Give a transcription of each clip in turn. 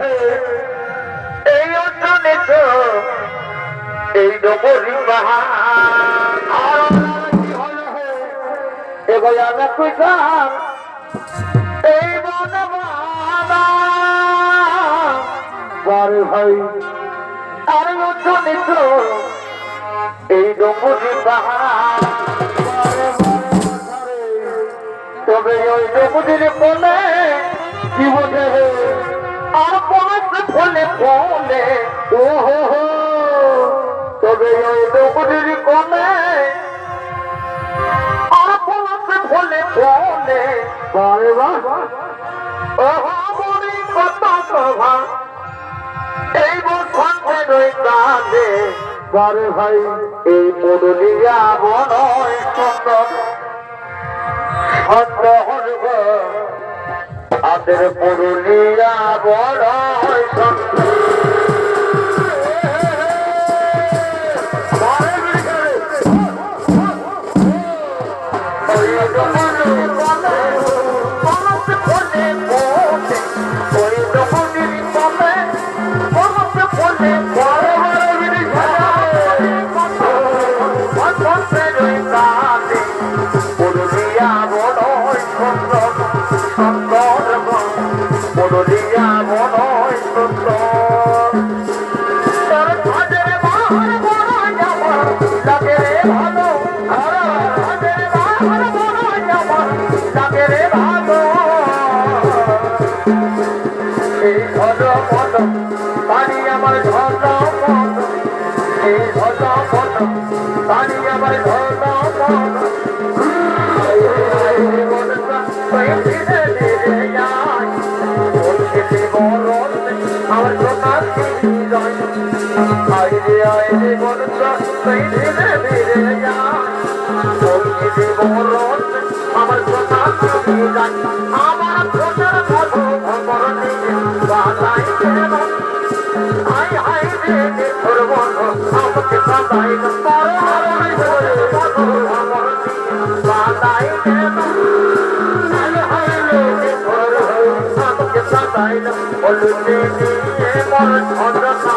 হে এই অঞ্চলে তো এই হে। এবার আমি কইতাম, এই বনবাবা ভাই, আর অঞ্চলে তো এই ডবরি বারে বারে ও মরি কত সভা এই বসন্তে কাঁদে বারে ভাই এই পুরুলিয়া বনয় সুন্দর আদের পুরুলিয়া বড় সুন্দর সুন্দর পুরুলিয়া বড় সুন্দর তোর কাজের বাহার বড় যাবার লাগে রে ভালো আর কাজের বাহার বড় যাবার লাগে রে ভালো এই ধর মত বাড়ি আমার ধর মত এই ধর মত বাড়ি আমার ধর মত আমার আমার কথা আমার ফোটার ভালো খবর নিয়ে বাজাই কেন আই আই রে রে আমাকে বাজাই বাজাই কেন আই আই রে রে আমাকে বাজাই বলতে নিয়ে মন ছন্দনা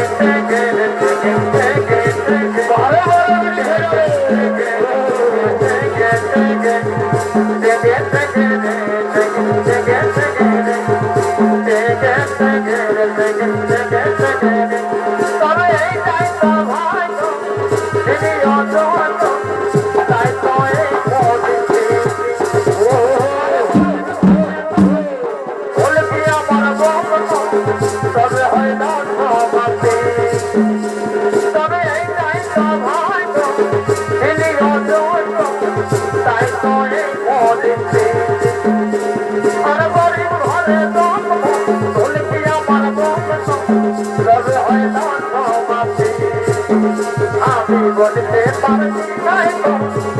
বলতে পারছি নাই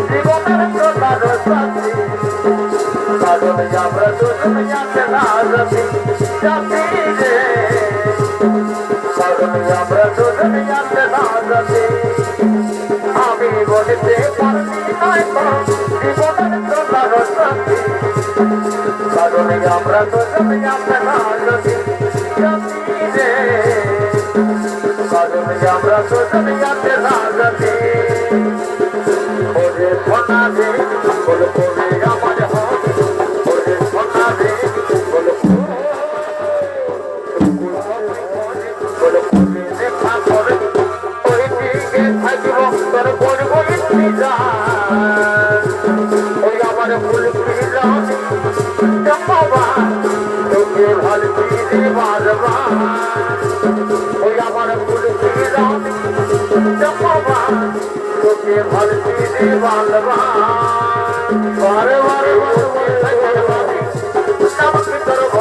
জীবনের প্রকার সাথী। কারণ আমরা দুজন যাতে না যাচ্ছি যাচ্ছি রে। কারণ আমরা बालवा बार बार बार बार बार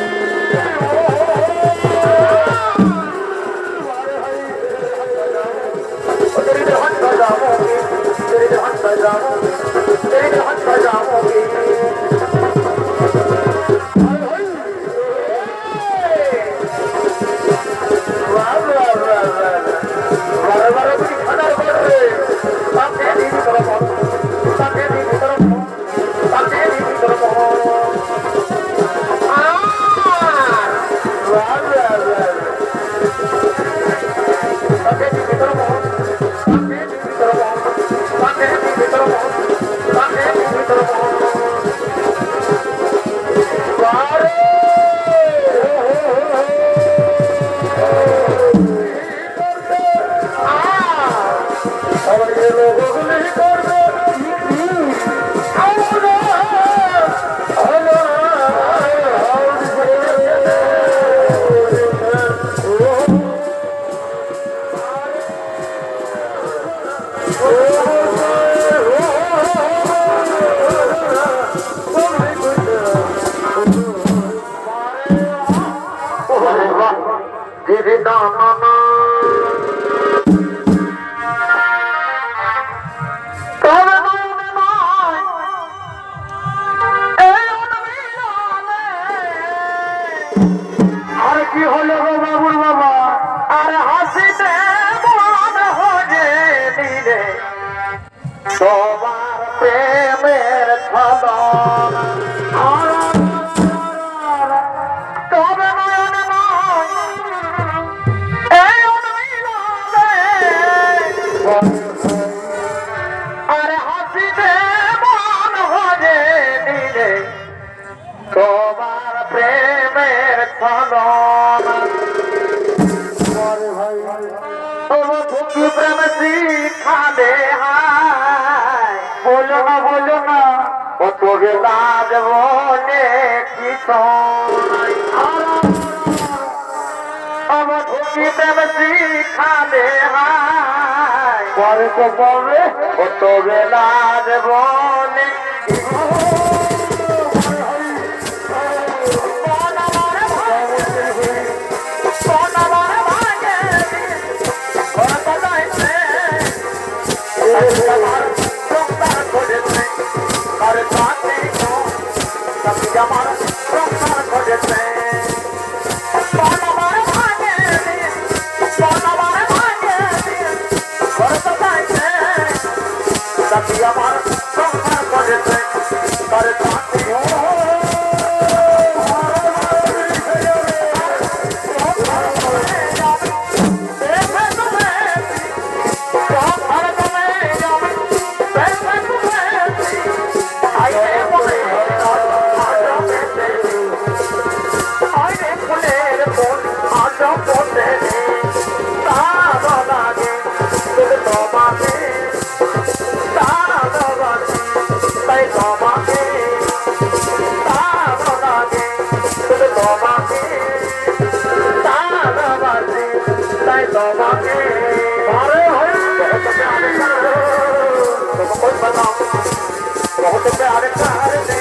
Para! Dog. বলো না বলো না ও তোরে লাজ বলে কি পরে তো পরে ও তোরে লাজ বলে রহস্যটা আরেকটা আরেকটা